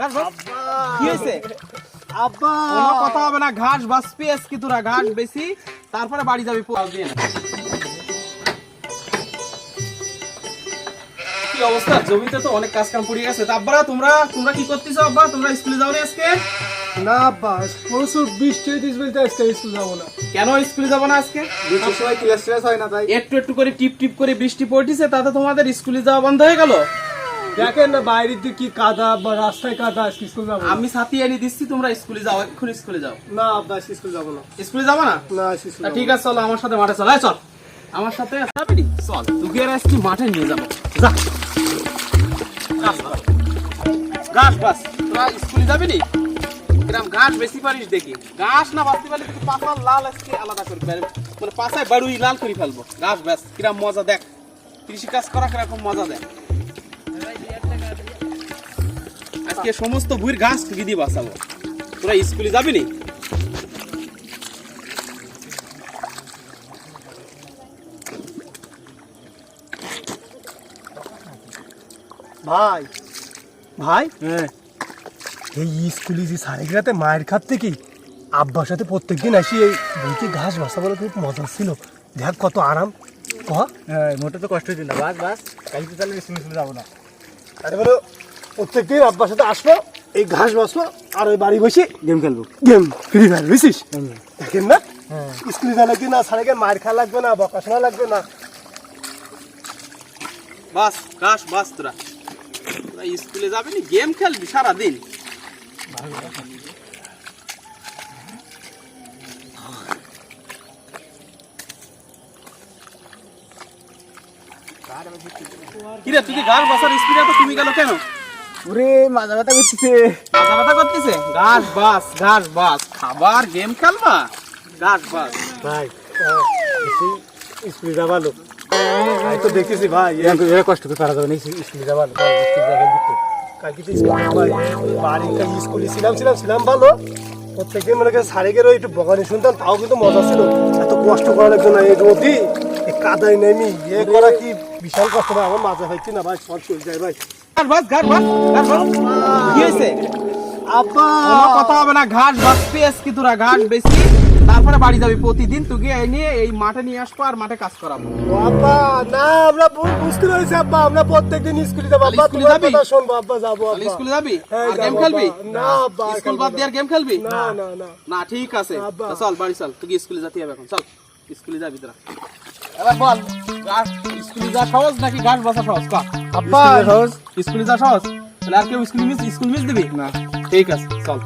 ঘাস বাস কি হয়েছে? আব্বা। কোনো কথা হবে না ঘাস আজকে তোরা ঘাস বেশি তারপরে বাড়ি যাবি। কি অবস্থা? জমিতে তো অনেক কাজ কাম পড়ে গেছে। তোমরা তোমরা কি করতেছো আব্বা? তোমরা স্কুলে যাও না আজকে? না আব্বা প্রচুর বৃষ্টি হইতিস বলতে আজকে স্কুল যাব না। কেন স্কুলে যাব না আজকে? বৃষ্টির সময় ক্লাস ক্লাস হয় না তাই। একটু একটু করে টিপ টিপ করে বৃষ্টি পড়তেছে তাতে তোমাদের স্কুলে যাওয়া বন্ধ হয়ে গেল? দেখেন না বাইরের দিকে কি কাদা বা রাস্তায় কাদা আজকে স্কুল যাব না। আমি সাথে এনে দিচ্ছি তোমরা স্কুলে যাও এখন স্কুলে যাও। না আব্বা আজকে স্কুল যাব না। স্কুলে যাব না? না আজকে স্কুল তা ঠিক আছে চলো আমার সাথে মাঠে চল। এই চল। আমার সাথে যাবি নি? চল তোকে আর আজকে মাঠে নিয়ে যাব। যা। ঘাস বাস। ঘাস বাস। তোরা স্কুলে যাবি নি গ্রাম ঘাস বেশি পারিস দেখি। ঘাস না বাঁচতে পারলে কিন্তু পাশার লাল আজকে আলাদা করে ফেলব। মানে পাশায় বাড়ুই লাল করে ফেলব। ঘাস ব্যাস কিরাম মজা দেখ। কৃষি কাজ করা কীরকম মজা দেয় আজকে সমস্ত ঘাস থেকে দিয়ে বাঁচাবো তোরা স্কুলে যাবি নি? ভাই ভাই? এই স্কুলে যে সাড়ে গেলাতে মায়ের খাত থেকে আব্বার সাথে প্রত্যেকদিন আসি এই বইতে ঘাস বাসা বলে খুব মজা ছিল দেখ কত আরাম। ক? হ্যাঁ মোটে তো কষ্ট হচ্ছে না। বাস বাস। কালকে তাহলে স্কুল স্কুল যাব না। আরে বলো প্রত্যেকদিন আব্বার সাথে আসব এই ঘাস বাসবো আর ওই বাড়ি বসে গেম খেলব। গেম ফ্রি ফায়ার বুঝছিস? দেখেন না? স্কুলে যা লাগবে না গিয়ে মায়ের খাওয়া লাগবে না বকাশোনা লাগবে না। বাস ঘাস বাস তোরা। স্কুলে যাবি নি গেম খেলবি সারাদিন। কিরে তুই ঘাস বাসার স্পিডে তো তুমি গেল কেন? ওরে মাজা ব্যথা করতেছে। মাথা ব্যথা করতেছে? ঘাস বাস ঘাস বাস। খাবার গেম খেলবা? ঘাস বাস। ভাই স্কুলে যাবালো ভাই তো দেখতেছি ভাই এরা কষ্ট করে পারা যাবে না স্কুলে যাব স্কুল যাবে দিতে কালকে তো স্কুলে ভাই বাড়িতে স্কুলে ছিলাম ছিলাম ছিলাম ভালো। প্রত্যেকদিন মনে একটু বগানি শুনতাম তাও কিন্তু মজা ছিল। এত কষ্ট করা লাগতো না এই রোদি কাদায় নেমি ইয়ে করা কি বিশাল কষ্ট ভাই আমার মাথা হচ্ছে না ভাই সব চলে যায় ভাই। ঘাস বাস ঘাস বাস ঘাস বাস কি হয়েছে? আব্বা। কথা হবে না ঘাস বাস পেয়েছ কি তোরা ঘাস বেশি। তারপরে বাড়ি যাবি প্রতিদিন তোকে এনে এই মাঠে নিয়ে আসব আর মাঠে কাজ করাবো। আব্বা না আমরা ভুল বুঝতে পেরেছি আব্বা আমরা প্রত্যেকদিন স্কুলে যাব। আব্বা স্কুলে যাবি? শুনব আব্বা যাব আব্বা। স্কুলে যাবি? আর গেম খেলবি? না আব্বা স্কুল বাদ দিয়ে আর গেম খেলবি? না না না। না ঠিক আছে। চল বাড়ি চল। তুই স্কুলে যেতে হবে এখন চল। স্কুলে যাবি তোরা। এবার বল স্কুলে যা সহজ নাকি গাছ বাসা সহজ? কা। আব্বা। সহজ? স্কুলে যা সহজ? তাহলে আর কেউ স্কুল মিস স্কুল মিস দিবি? না। ঠিক আছে চল।